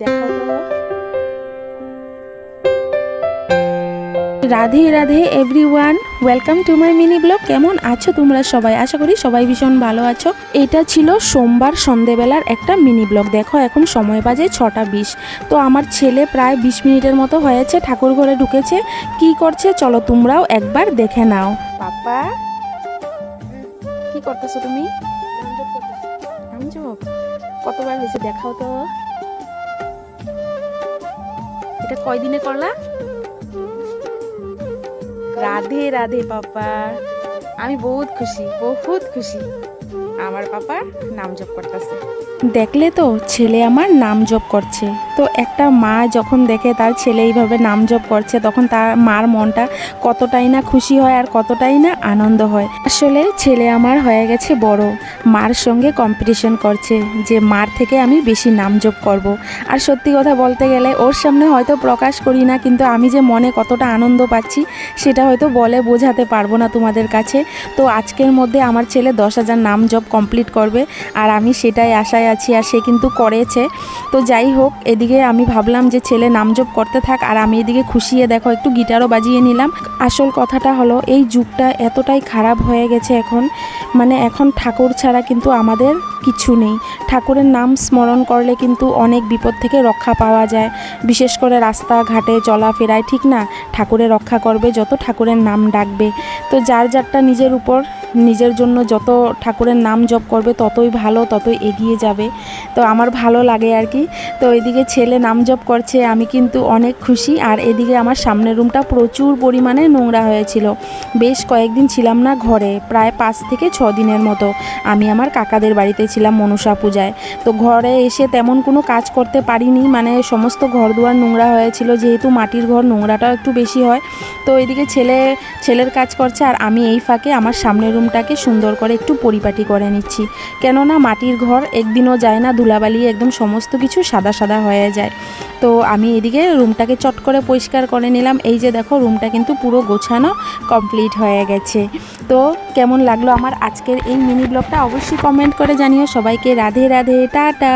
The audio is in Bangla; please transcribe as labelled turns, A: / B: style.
A: দেখাও Radhe Radhe everyone welcome to my mini blog কেমন আছো তোমরা সবাই? আশা করি সবাই ভীষণ ভালো আছো। এটা ছিল সোমবার সন্ধেবেলার একটা মিনি ব্লগ দেখো এখন সময় বাজে ছটা বিশ। তো আমার ছেলে প্রায় বিশ মিনিটের মতো হয়েছে ঠাকুর ঘরে ঢুকেছে। কি করছে চলো তোমরাও একবার দেখে নাও। পাপা কি করতেছো তুমি? কতবার হয়েছে দেখাও তো। এটা কয়দিনে করলা? রাধে রাধে পাপা। আমি বহুত খুশি বহুত খুশি। আমার পাপা নাম জপ করতেছে। দেখলে তো ছেলে আমার নাম জপ করছে। তো একটা মা যখন দেখে তার ছেলে এইভাবে নাম জপ করছে, তখন তার মার মনটা কতটাই না খুশি হয় আর কতটাই না আনন্দ হয়। আসলে ছেলে আমার হয়ে গেছে বড়। মার সঙ্গে কম্পিটিশন করছে যে মার থেকে আমি বেশি নাম জপ করব। আর সত্যি কথা বলতে গেলে ওর সামনে হয়তো প্রকাশ করি না, কিন্তু আমি যে মনে কতটা আনন্দ পাচ্ছি, সেটা হয়তো বলে বোঝাতে পারব না তোমাদের কাছে। তো আজকের মধ্যে আমার ছেলে দশ হাজার নাম জব কমপ্লিট করবে আর আমি সেটাই আশায় আছি আর সে কিন্তু করেছে। তো যাই হোক, এদিকে আমি ভাবলাম যে ছেলে নাম জপ করতে থাক আর আমি এদিকে খুশিয়ে দেখো একটু গিটারও বাজিয়ে নিলাম। আসল কথাটা হলো, এই যুগটা এতটাই খারাপ হয়ে গেছে এখন। মানে এখন ঠাকুর ছাড়া কিন্তু আমাদের কিছু নেই। ঠাকুরের নাম স্মরণ করলে কিন্তু অনেক বিপদ থেকে রক্ষা পাওয়া যায়। বিশেষ করে রাস্তাঘাটে চলাফেরায়, ঠিক না? ঠাকুরে রক্ষা করবে যত ঠাকুরের নাম ডাকবে। তো যার যারটা নিজের উপর নিজের জন্য যত ঠাকুরের নাম জপ করবে ততই ভালো, ততই এগিয়ে যাবে। তো আমার ভালো লাগে আর কি। তো এদিকে ছেলে নাম জপ করছে, আমি কিন্তু অনেক খুশি। আর এদিকে আমার সামনের রুমটা প্রচুর পরিমাণে নোংরা হয়েছিল। বেশ কয়েকদিন ছিলাম না ঘরে, প্রায় পাঁচ থেকে ছ দিনের মতো। আমি আমার কাকাদের বাড়িতে ছিলাম মনসা পূজায়। তো ঘরে এসে তেমন কোনো কাজ করতে পারিনি মানে সমস্ত ঘর দুয়ার নোংরা হয়েছিল, যেহেতু মাটির ঘর নোংরাটাও একটু বেশি হয়। তো এদিকে ছেলে, ছেলের কাজ করছে, আর আমি এই ফাঁকে আমার সামনের রুমটাকে সুন্দর করে একটু পরিপাটি করে নিচ্ছি। কেননা মাটির ঘর একদিনও যায় না, ধুলাবালি একদম সমস্ত কিছু সাদা সাদা হয়ে যায়। তো আমি এদিকে রুমটাকে চট করে পরিষ্কার করে নিলাম। এই যে দেখো, রুমটা কিন্তু পুরো গোছানো কমপ্লিট হয়ে গেছে। তো কেমন লাগল আমার আজকের এই মিনি ব্লগটা অবশ্যই কমেন্ট করে জানিও। সবাইকে রাধে রাধে, টাটা।